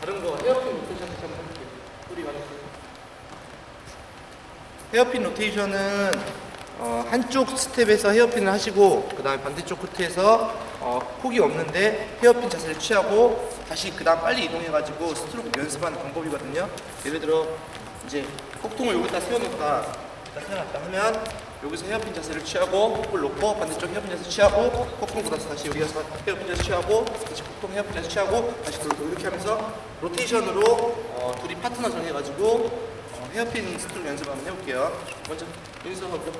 다른 거 헤어핀 노테이션 다시 한번 해볼게요. 우리 만약 헤어핀 노테이션은 어, 한쪽 스텝에서 헤어핀을 하시고 그 다음에 반대쪽 코트에서 어, 폭이 없는데 헤어핀 자세를 취하고 다시 그 다음 빨리 이동해가지고 스트로크 연습하는 방법이거든요 예를 들어 이제 폭통을 여기다 세워놓다 세워놨다 하면 여기서 헤어핀 자세를 취하고 폭을 놓고 반대쪽 헤어핀 자세 취하고 폭통 걷어서 다시 여기 가서 헤어핀 자세 취하고 다시 폭통 헤어핀 자세 취하고 다시 돌고 이렇게 하면서 로테이션으로 어, 둘이 파트너 정해가지고 어, 헤어핀 스트로크 연습 한번 해볼게요. 먼저 여기서 먼저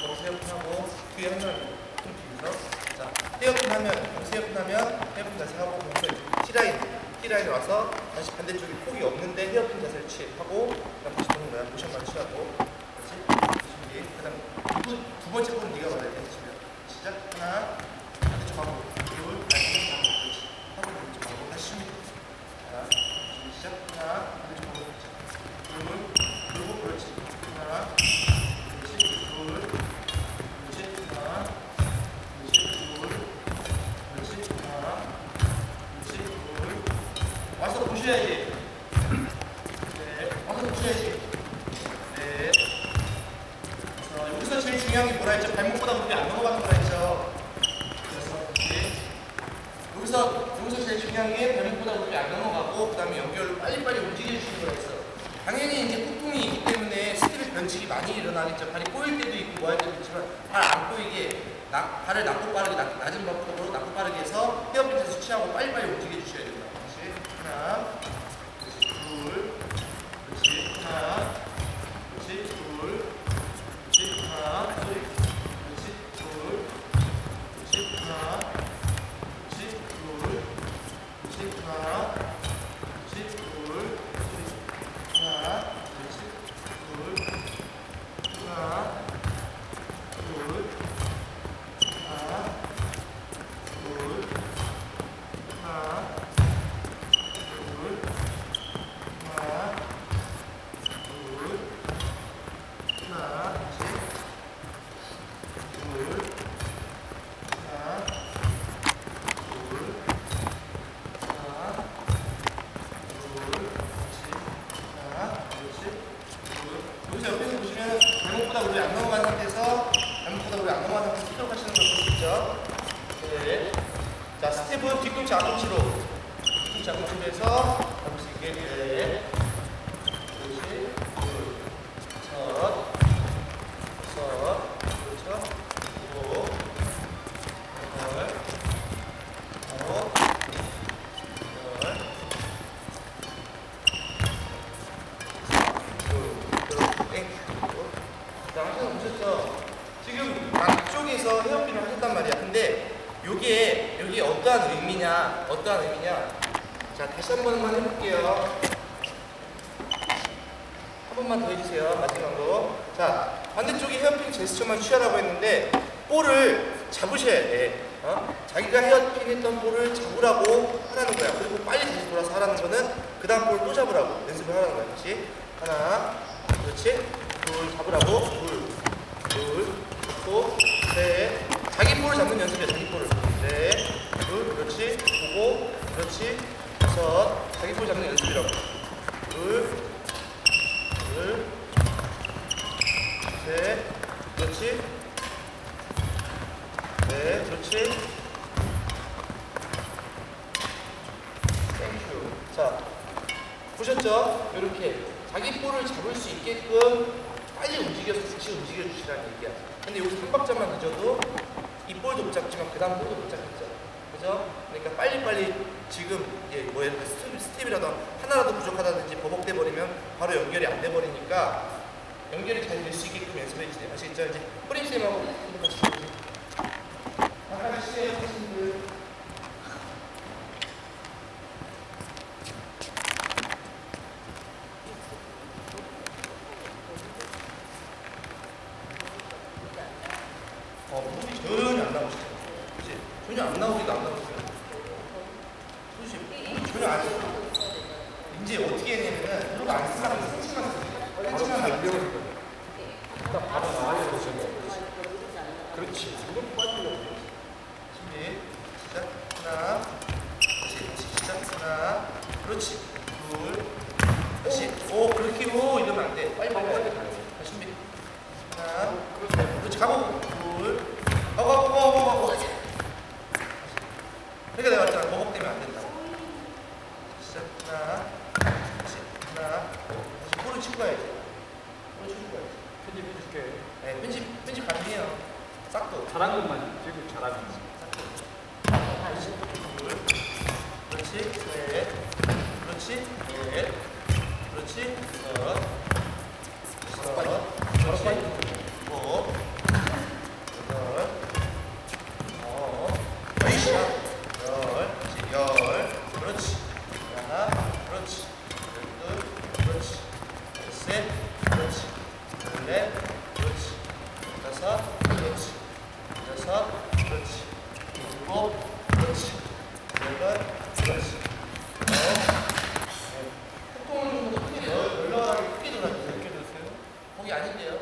거기서 헤어핀 하고 뒤에 한명좀 뒤에서. 자 헤어핀 하면 여기서 헤어핀 하면 헤어핀 자세 하고 거기서 T라인 T라인 와서 다시 반대쪽에 폭이 없는데 헤어핀 자세를 취하고 그다음 다시 도는 거야. 모션 만 취하고. 그렇지 준비 그다음 두, 두 번째 폭은 네가 받아야 돼 시작. 하나. 반대쪽 하고 보셔야지. 네 와서 보셔야지. 네. 자, 여기서 제일 중요한 게 뭐라 했죠? 발목보다 무릎이 안 넘어가는 거라 했죠. 그래서 이제 여기서 여기서 제일 중요한 게 발목보다 무릎이 안 넘어가고 그 다음에 연결을 빨리빨리 움직여주시는 거라 했어 당연히 이제 폭풍이 있기 때문에 스텝의 변칙이 많이 일어나겠죠 발이 꼬일 때도 있고 뭐 할 때도 있지만 발 안 꼬이게 나, 발을 낮고 빠르게 낮, 낮은 방법으로 낮고 빠르게 해서 헤어핀에서 취하고 빨리빨리 움직여 주셔야 뒤꿈치 앞꿈치로 뒤꿈치 해서 잡을 수 있게 네. 그렇지 둘 첫, 첫, 그렇죠 오, 열, 아홉, 열, 땡. 자, 항상 보셨죠? 지금 양쪽에서 헤어핀을 하셨단 말이야. 요게 여기 어떠한 의미냐? 어떠한 의미냐? 자, 다시 한 번만 해볼게요. 한 번만 더 해주세요. 마지막으로. 자, 반대쪽에 헤어핀 제스처만 취하라고 했는데 볼을 잡으셔야 돼. 어? 자기가 헤어핀 했던 볼을 잡으라고 하라는 거야. 그리고 빨리 다시 돌아서 하라는 거는 그 다음 볼 또 잡으라고 연습을 하라는 거야. 다시 하나, 그렇지? 둘 잡으라고. 둘, 둘, 또, 셋. 자기 볼을 잡는 연습이야. 자기 볼을. 넷, 둘, 그렇지? 보고, 그렇지? 다섯. 자기 볼 잡는 연습이라고. 둘, 둘, 셋, 그렇지? 네, 그렇지? 땡큐. 자, 보셨죠? 이렇게 자기 볼을 잡을 수 있게끔 빨리 움직여서 같이 움직여 주시라는 얘기야. 근데 여기서 한 박자만 늦어도 이 볼도 못 잡지만 그 다음 볼도 못 잡겠죠. 그죠? 그러니까 빨리빨리 지금 예, 뭐 예를 들어 스텝, 스텝이라도 하나라도 부족하다든지 버벅대 버리면 바로 연결이 안 돼 버리니까 연결이 잘 될 수 있게끔 연습해 주세요. 아시겠죠? 이제 해보세요. 아까 시작하신 분 그리고 아직 이제 어떻게 했냐면은 그리고 안 쓰라고 생치만 쓰세요. 생치만 하려고 딱 바로 나와야 되잖아. 그렇지. 그건 빠지려고. 준비. 시작. 하나. 다시, 시작. 하나. 그렇지. 둘. 다시. 오, 그렇게 오 이러면 안 돼. 빨리 먹어야 돼. 다시 준비. 하나. 그렇지. 가고. 둘. 가고, 가고, 가고, 가고. 그러니까 내가 말했잖아. 버벅대면 안 된다. 하나, 다시 코를 치고 가야지. 코를 치고 가야지. 편집해줄게. 네, 편집, 편집 가능해요. 싹도. 잘한 것만 들고 잘하는 거. 둘, 그렇지, 셋, 그렇지, 넷, 그렇지. 왼발, 그렇지. 어, 네. 콧구멍 좀 크게, 널널하게 크게 돌아주세요. 이렇게 세요 거기 아닌데요.